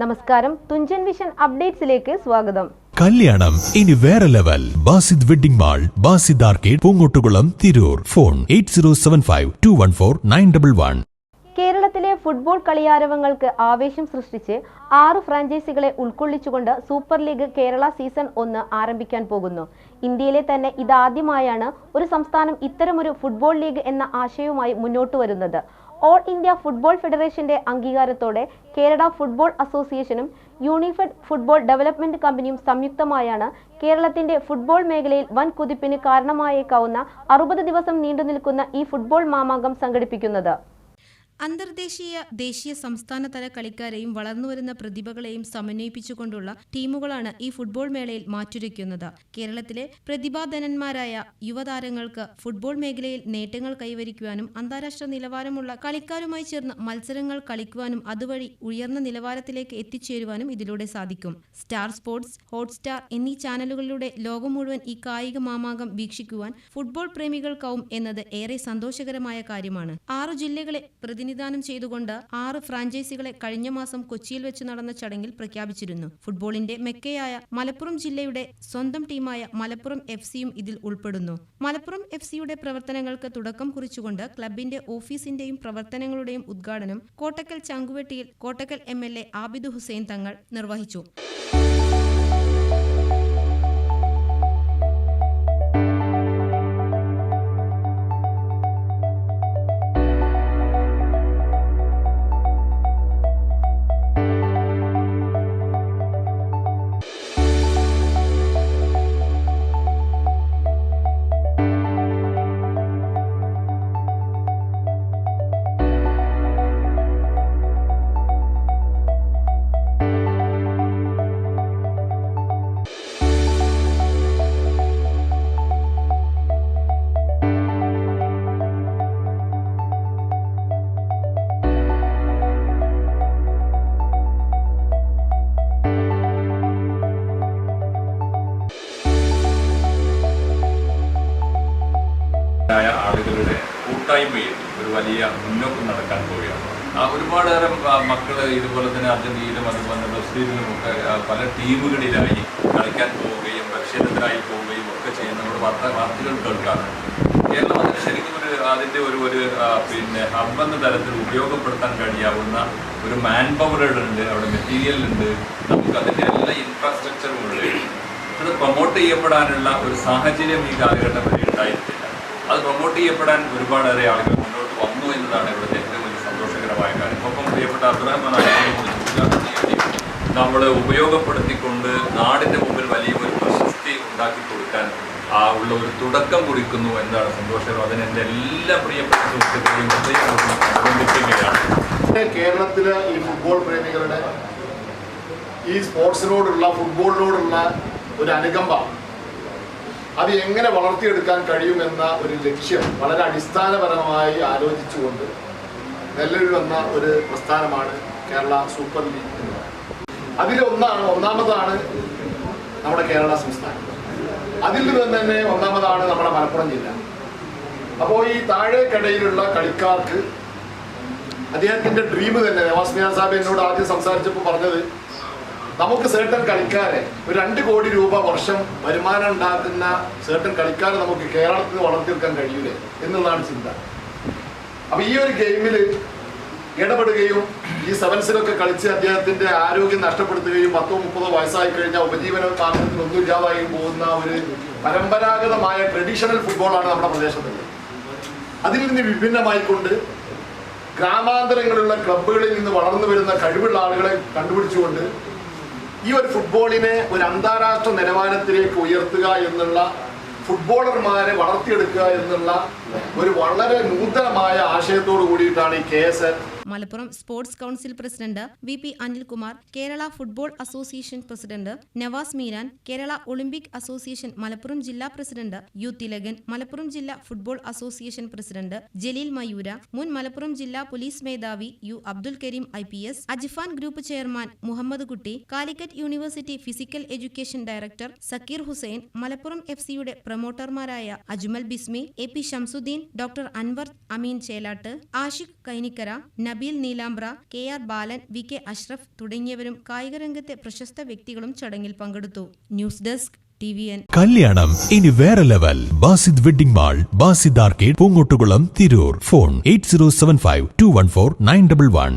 നമസ്കാരം. തുഞ്ചൻ വിഷൻ അപ്ഡേറ്റ്സിലേക്ക് സ്വാഗതം. കല്യാണം. ഇനി വേറെ level. Basid wedding mall Basid arcade Poongottukulam Tirur. Phone eight കേരളത്തിലെ ഫുട്ബോൾ കളിയാരവങ്ങൾക്ക് ആവേശം സൃഷ്ടിച്ച് ആറ് ഫ്രാഞ്ചൈസികളെ ഉൾക്കൊള്ളിച്ചുകൊണ്ട് സൂപ്പർ ലീഗ് കേരള സീസൺ ഒന്ന് ആരംഭിക്കാൻ പോകുന്നു. ഇന്ത്യയിലെ തന്നെ ഇതാദ്യമായാണ് ഒരു സംസ്ഥാനം ഇത്തരമൊരു ഫുട്ബോൾ ലീഗ് എന്ന ആശയവുമായി മുന്നോട്ട് വരുന്നത്. ഓൾ ഇന്ത്യ ഫുട്ബോൾ ഫെഡറേഷന്റെ അംഗീകാരത്തോടെ കേരള ഫുട്ബോൾ അസോസിയേഷനും യൂണിഫെഡ് ഫുട്ബോൾ ഡെവലപ്മെന്റ് കമ്പനിയും സംയുക്തമായാണ് കേരളത്തിന്റെ ഫുട്ബോൾ മേഖലയിൽ വൻ കുതിപ്പിന് കാരണമായേക്കാവുന്ന അറുപത് ദിവസം നീണ്ടുനിൽക്കുന്ന ഈ ഫുട്ബോൾ മാമാങ്കം സംഘടിപ്പിക്കുന്നത്. അന്തർദേശീയ ദേശീയ സംസ്ഥാന തല കളിക്കാരെയും വളർന്നുവരുന്ന പ്രതിഭകളെയും സമന്വയിപ്പിച്ചുകൊണ്ടുള്ള ടീമുകളാണ് ഈ ഫുട്ബോൾ മേളയിൽ മാറ്റുരയ്ക്കുന്നത്. കേരളത്തിലെ പ്രതിഭാധനന്മാരായ യുവതാരങ്ങൾക്ക് ഫുട്ബോൾ മേഖലയിൽ നേട്ടങ്ങൾ കൈവരിക്കുവാനും അന്താരാഷ്ട്ര നിലവാരമുള്ള കളിക്കാരുമായി ചേർന്ന് മത്സരങ്ങൾ കളിക്കുവാനും അതുവഴി ഉയർന്ന നിലവാരത്തിലേക്ക് എത്തിച്ചേരുവാനും ഇതിലൂടെ സാധിക്കും. സ്റ്റാർ സ്പോർട്സ് ഹോട്ട്സ്റ്റാർ എന്നീ ചാനലുകളിലൂടെ ലോകം മുഴുവൻ ഈ കായിക മാമാകം വീക്ഷിക്കുവാൻ ഫുട്ബോൾ പ്രേമികൾക്കാവും എന്നത് ഏറെ സന്തോഷകരമായ കാര്യമാണ്. ആറു ജില്ലകളെ പ്രതിനിധാനം ചെയ്തുകൊണ്ട് ആറ് ഫ്രാഞ്ചൈസികളെ കഴിഞ്ഞ മാസം കൊച്ചിയിൽ വെച്ച് നടന്ന ചടങ്ങിൽ പ്രഖ്യാപിച്ചിരുന്നു. ഫുട്ബോളിന്റെ മെക്കയായ മലപ്പുറം ജില്ലയുടെ സ്വന്തം ടീമായ മലപ്പുറം എഫ് സിയും ഇതിൽ ഉൾപ്പെടുന്നു. മലപ്പുറം എഫ് സിയുടെ പ്രവർത്തനങ്ങൾക്ക് തുടക്കം കുറിച്ചുകൊണ്ട് ക്ലബിന്റെ ഓഫീസിന്റെയും പ്രവർത്തനങ്ങളുടെയും ഉദ്ഘാടനം Kottakkal ചങ്കുവെട്ടിയിൽ Kottakkal M L A Abid Hussain Thangal നിർവഹിച്ചു. വലിയ മുന്നോക്കം നടക്കാൻ പോവുകയാണ്. ഒരുപാടേറെ മക്കൾ ഇതുപോലെ തന്നെ അർജന്റീനയിലും അതുപോലെ ബ്രസീലിലും ഒക്കെ പല ടീമുകളിലായി കളിക്കാൻ പോവുകയും പരിശീലനത്തിനായി പോവുകയും ഒക്കെ ചെയ്യുന്ന നമ്മുടെ വാർത്ത വാർത്തകൾ കേൾക്കാറുണ്ട്. കേരളം അതിന് ശരിക്കും ഒരു അതിന്റെ ഒരു ഒരു പിന്നെ അമ്പെന്ന തരത്തിൽ ഉപയോഗപ്പെടുത്താൻ കഴിയാവുന്ന ഒരു മാൻ പവറുകളുണ്ട് ഉണ്ട് അവിടെ മെറ്റീരിയൽ ഉണ്ട്. നമുക്ക് അതിന്റെ എല്ലാ ഇൻഫ്രാസ്ട്രക്ചറും ഉള്ളത് അത് പ്രൊമോട്ട് ചെയ്യപ്പെടാനുള്ള ഒരു സാഹചര്യം ഈ കാലഘട്ടം വരെ ഉണ്ടായിട്ടില്ല. അത് പ്രൊമോട്ട് ചെയ്യപ്പെടാൻ ഒരുപാടേറെ ആളുകൾ എന്നതാണ് ഇവിടുത്തെ ഏറ്റവും വലിയ സന്തോഷകരമായ കാര്യം. ഒപ്പം പ്രിയപ്പെട്ട അബ്ദുറഹ്മാൻ നമ്മൾ ഉപയോഗപ്പെടുത്തിക്കൊണ്ട് നാടിന്റെ മുമ്പിൽ വലിയൊരു പ്രശസ്തി ഉണ്ടാക്കി കൊടുക്കാൻ ആ ഉള്ള ഒരു തുടക്കം കുറിക്കുന്നു എന്നാണ് സന്തോഷം. അതിന് എന്റെ എല്ലാ പ്രിയപ്പെട്ട സുഹൃത്തുക്കളെയും അഭിനന്ദിക്കുകയാണ്. കേരളത്തിലെ ഈ ഫുട്ബോൾ പ്രേമികളുടെ ഈ സ്പോർട്സിനോടുള്ള ഫുട്ബോളിനോടുള്ള ഒരു അനുകമ്പ അത് എങ്ങനെ വളർത്തിയെടുക്കാൻ കഴിയുമെന്ന ഒരു ലക്ഷ്യം വളരെ അടിസ്ഥാനപരമായി ആലോചിച്ചുകൊണ്ട് നിലവിൽ വന്ന ഒരു പ്രസ്ഥാനമാണ് കേരള സൂപ്പർ ലീഗ് എന്ന് പറയുന്നത്. അതിലൊന്നാണ് ഒന്നാമതാണ് നമ്മുടെ കേരള സംസ്ഥാനം. അതിൽ നിന്ന് തന്നെ ഒന്നാമതാണ് നമ്മുടെ മലപ്പുറം ജില്ല. അപ്പോൾ ഈ താഴേക്കടയിലുള്ള കളിക്കാർക്ക് അദ്ദേഹത്തിന്റെ ഡ്രീം തന്നെ നവാസ് സാഹിബ് എന്നോട് ആദ്യം സംസാരിച്ചപ്പോൾ പറഞ്ഞത് നമുക്ക് സേട്ടൻ കളിക്കാരെ ഒരു രണ്ട് കോടി രൂപ വർഷം വരുമാനം ഉണ്ടാക്കുന്ന സേട്ടൻ കളിക്കാരെ നമുക്ക് കേരളത്തിൽ വളർത്തിയെടുക്കാൻ കഴിയൂലേ എന്നുള്ളതാണ് ചിന്ത. അപ്പൊ ഈ ഒരു ഗെയിമിൽ ഇടപെടുകയും ഈ സെവൻസിലൊക്കെ കളിച്ച് അദ്ദേഹത്തിന്റെ ആരോഗ്യം നഷ്ടപ്പെടുത്തുകയും പത്തോ മുപ്പതോ വയസ്സായി കഴിഞ്ഞാൽ ഉപജീവന മാർഗത്തിൽ ഒന്നും ഇല്ലാതായി പോകുന്ന ഒരു പരമ്പരാഗതമായ ട്രഡീഷണൽ ഫുട്ബോളാണ് നമ്മുടെ പ്രദേശത്തുള്ളത്. അതിൽ നിന്ന് വിഭിന്നമായിക്കൊണ്ട് ഗ്രാമാന്തരങ്ങളിലുള്ള ക്ലബ്ബുകളിൽ നിന്ന് വളർന്നു വരുന്ന കഴിവുള്ള ആളുകളെ കണ്ടുപിടിച്ചുകൊണ്ട് ഈ ഒരു ഫുട്ബോളിനെ ഒരു അന്താരാഷ്ട്ര നിലവാരത്തിലേക്ക് ഉയർത്തുക എന്നുള്ള ഫുട്ബോളർമാരെ വളർത്തിയെടുക്കുക എന്നുള്ള ഒരു വളരെ നൂതനമായ ആശയത്തോടു കൂടിയിട്ടാണ് ഈ K S Malappuram sports council president V P Anilkumar Kerala football association president Navas Meeran Kerala olympic association Malappuram ജില്ലാ പ്രസിഡന്റ് യു തിലകൻ മലപ്പുറം ജില്ലാ football association president Jaleel Mayoora മുൻ മലപ്പുറം ജില്ലാ പോലീസ് മേധാവി U Abdul Kareem I P S Ajifan group chairman Muhammad Kutty Calicut university physical education director Zakir Hussain Malappuram F സിയുടെ പ്രൊമോട്ടർമാരായ Ajmal Bismi A P Shamsuddin doctor Anwar Ameen Chelatt Ashiq Kainikkara Nabeel Neelambra K R Balan V K Ashraf തുടങ്ങിയവരും കായികരംഗത്തെ പ്രശസ്ത വ്യക്തികളും ചടങ്ങിൽ പങ്കെടുത്തു. News desk കല്യാണം ഇനി വേറെ level. Basid wedding mall Basid arcade Poongottukulam Tirur. Phone eight zero seven five two one four nine double one.